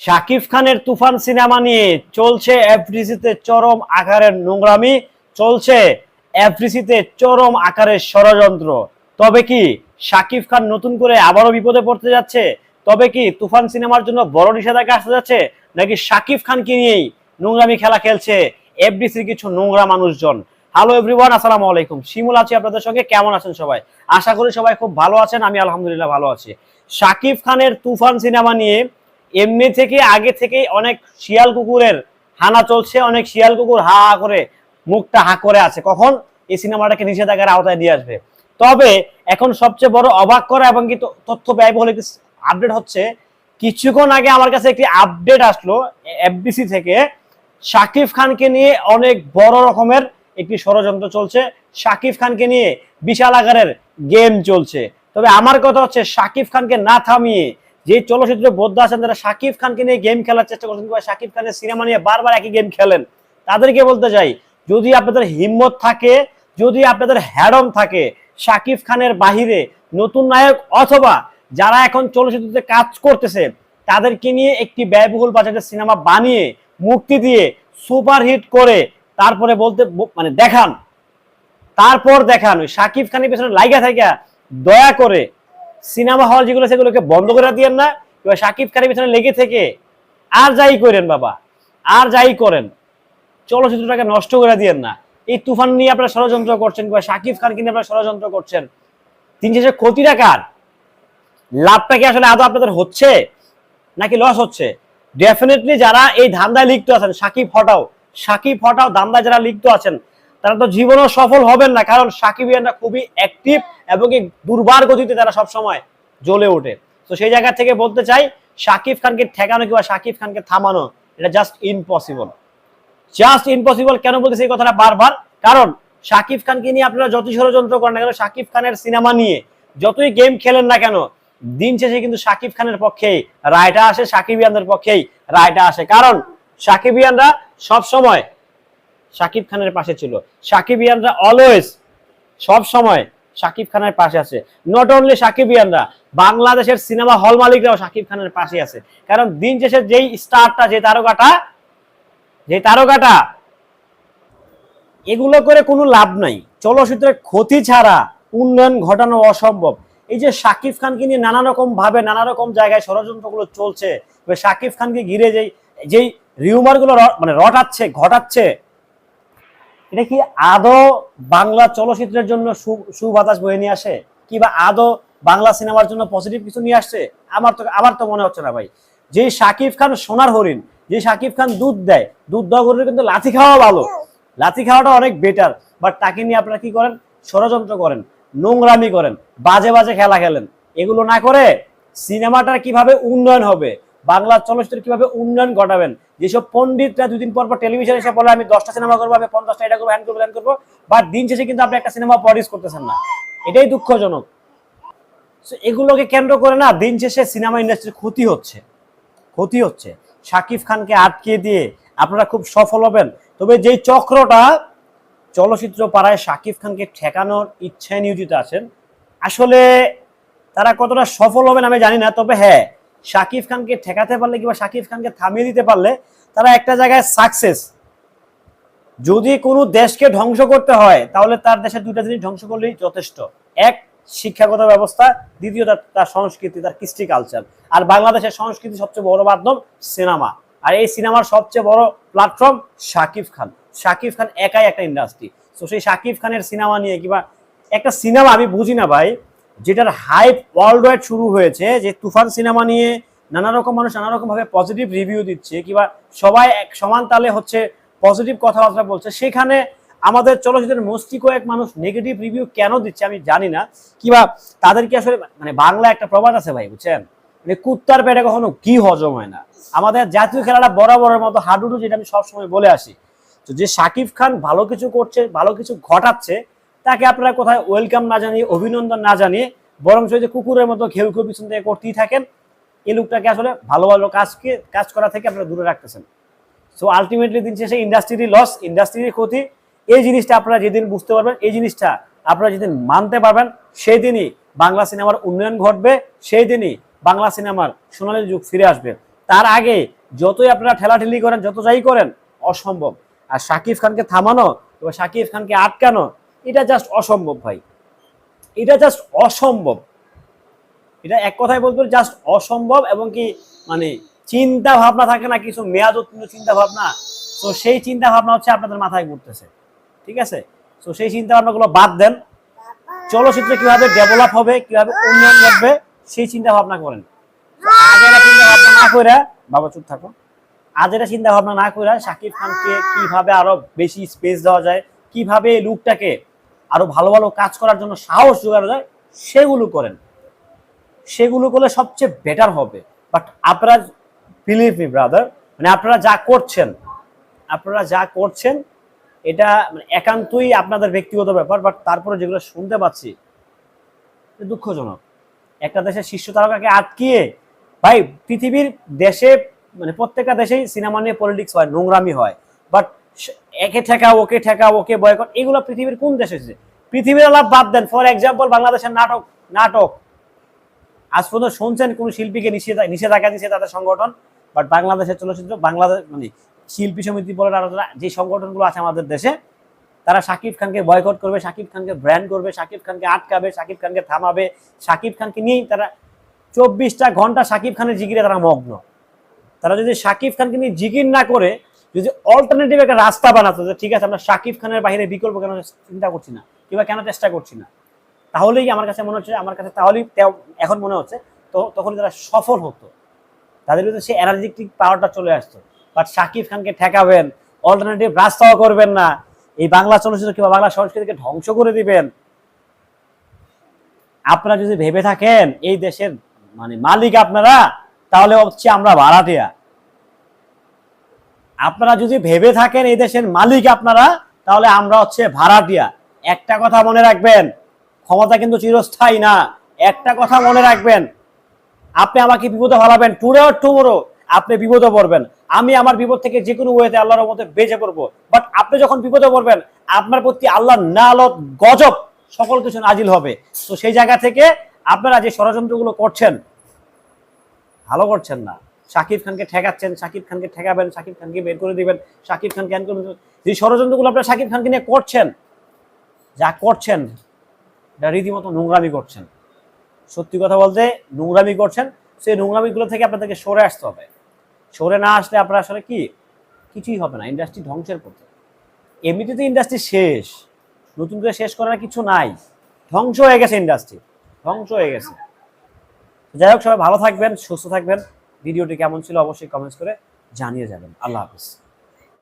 শাকিব খানের তুফান সিনেমা নিয়ে চলছে এফডিসিতে চরম আকারের নোংরামি, চলছে এফডিসিতে চরম আকারের ষড়যন্ত্র। তবে কি শাকিব খান নতুন করে আবারও বিপদে পড়তে যাচ্ছে? তবে কি তুফান সিনেমার জন্য বড় নিষেধাজ্ঞা আসতে যাচ্ছে? নাকি শাকিব খানকে নিয়েই নোংরামি খেলা খেলছে এফডিসির কিছু নোংরা মানুষজন? হ্যালো এভরিওয়ান আসসালামু আলাইকুম। শিমুল আছি আপনাদের সঙ্গে। কেমন আছেন সবাই? আশা করি সবাই খুব ভালো আছেন। আমি আলহামদুলিল্লাহ ভালো আছি। শাকিব খানের তুফান সিনেমা নিয়ে এমনি থেকে আগে থেকেই অনেক শিয়াল কুকুরের হানা চলছে, অনেক শিয়াল কুকুর হা হা করে মুখটা হা করে আছে। কখন? এই সিনেমাটাকে নিষেধাজ্ঞার আওতায় দিয়ে আসবে। তবে এখন সবচেয়ে বড় অবাক করা এবং কি তথ্য ব্যয়বহুল একটি আপডেট হচ্ছে, কিছুক্ষণ আগে আমার কাছে একটি আপডেট আসলো এফবিসি থেকে। শাকিব খানকে নিয়ে অনেক বড় রকমের একটি ষড়যন্ত্র চলছে। শাকিব খানকে নিয়ে বিশাল আকারের গেম চলছে। তবে আমার কথা হচ্ছে, শাকিব খানকে না থামিয়ে যে চলচ্চিত্রে বোদ্ধ আছেন তারা শাকিব খানকে নিয়ে গেম খেলার চেষ্টা করছেন কিংবা শাকিব খানের সিনেমা নিয়ে বারবার একই গেম খেলেন। তাদেরকে বলতে চাই, যদি আপনাদের হিম্মত থাকে, যদি আপনাদের হ্যাডম থাকে সাকিব খানের বাহিরে নতুন নায়ক অথবা যারা এখন চলচ্চিত্রতে কাজ করতেছে, তাদেরকে নিয়ে একটি ব্যয়বহুল বাজেটের সিনেমা বানিয়ে, মুক্তি দিয়ে, সুপারহিট করে, তারপরে বলতে মানে দেখান। তারপর দেখান, ওই শাকিব খানের পেছনে লাইগা থেকে দয়া করে সিনেমা হল যেগুলো, সেগুলোকে বন্ধ করে দিয়েন না। কিংবা শাকিব খানের পেছনে লেগে থেকে আর যাই করেন বাবা, আর যাই করেন, চলচ্চিত্রটাকে নষ্ট করে দিয়েন না। এই তুফান নিয়ে আপনারা ষড়যন্ত্র করছেন কিংবা শাকিব খানকে নিয়ে আপনারা ষড়যন্ত্র করছেন? তিন শেষে ক্ষতিটা কার? লাভটা কি আসলে আদৌ আপনাদের হচ্ছে, নাকি লস হচ্ছে? ডেফিনেটলি যারা এই ধান্দায় লিপ্ত আছেন, সাকিব হটাও সাকিব হটাও ধান্দায় যারা লিপ্ত আছেন তারা তো জীবনও সফল হবেন না, কারণ সাকিবিয়ানরা খুবই অ্যাক্টিভ এবং দুর্বার গতিতে তারা সবসময় জ্বলে ওঠে। তো সেই জায়গা থেকে বলতে চাই, সাকিব খানকে ঠেকানো কিংবা সাকিব খানকে থামানো, এটা জাস্ট ইম্পসিবল জাস্ট ইম্পসিবল কেন বলতেছি এই কথাটা বারবার? কারণ শাকিব খানকে নিয়ে আপনারা যতই ষড়যন্ত্র করেন না কেন শাকিব খানের সিনেমা নিয়ে যতই গেম খেলেন না কেন, দিন শেষে কিন্তু শাকিব খানের পক্ষেই রায়টা আসে সাকিবিয়ানদের পক্ষেই রায়টা আসে। কারণ সাকিবিয়ানরা সব সময় শাকিব খানের পাশে ছিল। সাকিবিয়ানরা অলওয়েজ সব সময় শাকিব খানের পাশে আছে। নট অনলি সাকিবিয়ানরা বাংলাদেশের সিনেমা হল মালিকরাও শাকিব খানের পাশে আছে। কারণ দিন শেষে যেই স্টারটা যে তারকাটা যে তারকাটা, এগুলো করে কোনো লাভ নাই। চলচ্চিত্রের ক্ষতি ছাড়া উন্নয়ন ঘটানো অসম্ভব। এই যে শাকিব খানকে নিয়ে নানা রকম ভাবে, নানা রকম জায়গায় ষড়যন্ত্রগুলো চলছে শাকিব খানকে ঘিরে যেই যেই রিউমারগুলো মানে রটাচ্ছে, ঘটাচ্ছে এটা কি আদৌ বাংলা চলচ্চিত্রের জন্য সুবাতাস বয়ে নিয়ে আসে? কিবা আদৌ বাংলা সিনেমার জন্য পজিটিভ কিছু নিয়ে আসছে? আমার তো আমার তো মনে হচ্ছে না ভাই। যে শাকিব খান সোনার হরিণ, যে শাকিব খান দুধ দেয়, দুধ দেওয়া হরিণ কিন্তু লাথি খাওয়া ভালো। লাথি খাওয়াটা অনেক বেটার বাট তাকে নিয়ে আপনারা কি করেন? ষড়যন্ত্র করেন, নোংরামি করেন, বাজে বাজে খেলা খেলেন। এগুলো না করে সিনেমাটার কীভাবে উন্নয়ন হবে? বাংলা চলচ্চিত্রের কীভাবে উন্নয়ন ঘটাবেন? যেসব পণ্ডিতরা দুদিন পর পর টেলিভিশনে এসে বলে, আমি দশটা সিনেমা করব, আমি পঞ্চাশটা এটা করব হ্যান করব হ্যান করব, বা দিন শেষে কিন্তু আপনি একটা সিনেমা প্রডিউস করতেছেন না। এটাই দুঃখজনক। এগুলোকে কেন্দ্র করে না দিন শেষে সিনেমা ইন্ডাস্ট্রির ক্ষতি হচ্ছে। ক্ষতি হচ্ছে। শাকিব খানকে আটকে দিয়ে আপনারা খুব সফল হবেন। তবে যেই চক্রটা চলচ্চিত্র পাড়ায় শাকিব খানকে ঠেকানোর ইচ্ছায় নিয়োজিত আছেন, আসলে তারা কতটা সফল হবেন আমি জানি না, তবে হ্যাঁ শাকিব খানকে ঠেকাতে পারলে কিংবা শাকিব খানকে থামিয়ে দিতে পারলে তারা একটা জায়গায় সাকসেস যদি কোনো দেশকে ধ্বংস করতে হয়, তাহলে তার দেশের দুইটা জিনিস ধ্বংস করলেই যথেষ্ট। এক, শিক্ষাগত ব্যবস্থা। দ্বিতীয়, তার তার সংস্কৃতি, তার কৃষ্টি কালচার আর বাংলাদেশের সংস্কৃতি সবচেয়ে বড় মাধ্যম সিনেমা। আর এই সিনেমার সবচেয়ে বড় প্ল্যাটফর্ম শাকিব খান। শাকিব খান একাই একটা ইন্ডাস্ট্রি তো সেই শাকিব খানের সিনেমা নিয়ে কিংবা একটা সিনেমা আমি বুঝি না ভাই যেটার হাইপ ওয়ার্ল্ড ওয়াইড শুরু হয়েছে, যে তুফান সিনেমা নিয়ে নানা রকম মানুষ নানা রকম ভাবে পজিটিভ রিভিউ দিচ্ছে, কিংবা সবাই এক সমান তালে হচ্ছে পজিটিভ কথাবার্তা বলছে। সেখানে আমাদের চলচ্চিত্রের মস্তি কয়েক মানুষ নেগেটিভ রিভিউ কেন দিচ্ছে আমি জানি না। কিংবা তাদেরকে আসলে মানে বাংলা একটা প্রবাদ আছে ভাই, বুঝছেন? মানে কুত্তার পেটে কখনো কি হজম হয় না। আমাদের জাতীয় খেলাটা বরাবরের মতো হাডুডু, যেটা আমি সবসময় বলে আসি। তো যে শাকিব খান ভালো কিছু করছে, ভালো কিছু ঘটাচ্ছে তাকে আপনারা কোথায় ওয়েলকাম না জানিয়ে, অভিনন্দন না জানিয়ে বরং যে কুকুরের মতো ঘেউ পিছন থেকে করতেই থাকেন, এই লোকটাকে আসলে ভালো ভালো কাজকে, কাজ করা থেকে আপনারা দূরে রাখতেছেন। সো আলটিমেটলি দিন শেষে ইন্ডাস্ট্রির লস ইন্ডাস্ট্রির ক্ষতি, এই জিনিসটা আপনারা যেদিন বুঝতে পারবেন, এই জিনিসটা আপনারা যেদিন মানতে পারবেন, সেই দিনই বাংলা সিনেমার উন্নয়ন ঘটবে, সেই দিনই বাংলা সিনেমার সোনালী যুগ ফিরে আসবে। তার আগে যতই আপনারা ঠেলাঠেলি করেন, যত যাই করেন, অসম্ভব। আর শাকিব খানকে থামানো কিংবা শাকিব খানকে আটকানো এটা জাস্ট অসম্ভব ভাই। এটা জাস্ট অসম্ভব। এটা এক কথায় বলতে জাস্ট অসম্ভব এবং কি মানে চিন্তা ভাবনা থাকে না, কিছু মেয়াদ উত্তীর্ণ চিন্তা ভাবনা। তো সেই চিন্তা ভাবনা হচ্ছে আপনাদের মাথায় ঘুরতেছে। ঠিক আছে? তো সেই চিন্তা ভাবনাগুলো বাদ দেন। চলচ্চিত্র কীভাবে ডেভেলপ হবে, কীভাবে উন্নয়ন ঘটবে, সেই চিন্তা ভাবনা করেন। এরা চিন্তা ভাবনা না করে বাবা চুপ থাকো। আজ এটা চিন্তা ভাবনা না করে শাকিব খানকে কীভাবে আরও বেশি স্পেস দেওয়া যায়, কীভাবে লুকটাকে আরও ভালো ভালো কাজ করার জন্য সাহস জোগানো যায়, সেগুলো করেন। সেগুলো করলে সবচেয়ে বেটার হবে। বাট আপনারা বিলিভ মি ব্রাদার মানে আপনারা যা করছেন, আপনারা যা করছেন, এটা মানে একান্তই আপনাদের ব্যক্তিগত ব্যাপার বাট তারপরে যেগুলো শুনতে পাচ্ছি দুঃখজনক। একটা দেশের শীর্ষ তারকাকে আটকিয়ে, ভাই, পৃথিবীর দেশে মানে প্রত্যেকটা দেশেই সিনেমা নিয়ে পলিটিক্স হয়, নোংরামি হয়। বাট একে ঠেকা ওকে ঠেকা ওকে বয়কট এগুলো পৃথিবীর কোন দেশে হয়েছে? পৃথিবীর লাভ বাদ দেন। ফর এক্সাম্পল বাংলাদেশের নাটক নাটক। আজ পর্যন্ত শুনছেন কোন শিল্পীকে নিষেধ, নিষেধাজ্ঞা দিচ্ছে তাদের সংগঠন বাট বাংলাদেশের চলচ্চিত্র, বাংলাদেশ মানে শিল্পী সমিতি বলে যারা যে সংগঠনগুলো আছে আমাদের দেশে, তারা শাকিব খানকে বয়কট করবে, শাকিব খানকে ব্র্যান্ড করবে, শাকিব খানকে আটকাবে, শাকিব খানকে থামাবে। শাকিব খানকে নিয়েই তারা চব্বিশটা ঘণ্টা শাকিব খানের জিকিরে তারা মগ্ন। তারা যদি শাকিব খানকে নিয়ে জিকির না করে যদি অল্টারনেটিভ একটা রাস্তা বানাতো যে ঠিক আছে, আমরা শাকিব খানের বাইরে বিকল্প কেন চিন্তা করছি না, কিংবা কেন চেষ্টা করছি না, তাহলেই আমার কাছে মনে হচ্ছে, আমার কাছে তাহলেই এখন মনে হচ্ছে, তো তখন তারা সফল হতো। তাদের ভিতরে সেই এনার্জেটিক পাওয়ারটা চলে আসতো। বাট শাকিব খানকে ঠেকাবেন অল্টারনেটিভ রাস্তাও করবেন না, এই বাংলা চলচ্চিত্র কিংবা বাংলা সংস্কৃতিকে ধ্বংস করে দিবেন। আপনারা যদি ভেবে থাকেন, এই দেশের মানে মালিক আপনারা, তাহলে হচ্ছে আমরা ভাড়াটিয়া। আপনারা যদি ভেবে থাকেন এই দেশের মালিক আপনারা, তাহলে আমরা হচ্ছে ভাড়াটিয়া। একটা কথা মনে রাখবেন, ক্ষমতা কিন্তু চিরস্থায়ী না। একটা কথা মনে রাখবেন, আপনি আমাকে বিপদে ফেলাবেন টুডে অর টুমোরো আপনি বিপদে পড়বেন। আমি আমার বিপদ থেকে যে কোনো ওয়েতে আল্লাহর মধ্যে বেঁচে পড়ব। বাট আপনি যখন বিপদে পড়বেন, আপনার প্রতি আল্লাহ নালত, গজব, সকল কিছু নাজিল হবে। তো সেই জায়গা থেকে আপনারা যে ষড়যন্ত্রগুলো করছেন, ভালো করছেন না। শাকিব খানকে ঠেকাচ্ছেন শাকিব খানকে ঠেকাবেন শাকিব খানকে বের করে দিবেন শাকিব খান ক্যান করে দিবেন। যে ষড়যন্ত্রগুলো আপনারা শাকিব খানকে নিয়ে করছেন, যা করছেন, এটা রীতিমতো নোংরামি করছেন। সত্যি কথা বলতে, নোংরামি করছেন। সেই নোংরামিগুলো থেকে আপনাদেরকে সরে আসতে হবে। সরে না আসলে আপনারা আসলে কি? কিছুই হবে না ইন্ডাস্ট্রি ধ্বংসের পথে। এমনিতে তো ইন্ডাস্ট্রি শেষ। নতুন করে শেষ করার কিছু নাই। ধ্বংস হয়ে গেছে ইন্ডাস্ট্রি ধ্বংস হয়ে গেছে। যাই হোক, সবাই ভালো থাকবেন, সুস্থ থাকবেন। ভিডিওটি কেমন ছিল অবশ্যই কমেন্টস করে জানিয়ে যাবেন। আল্লাহ হাফিজ।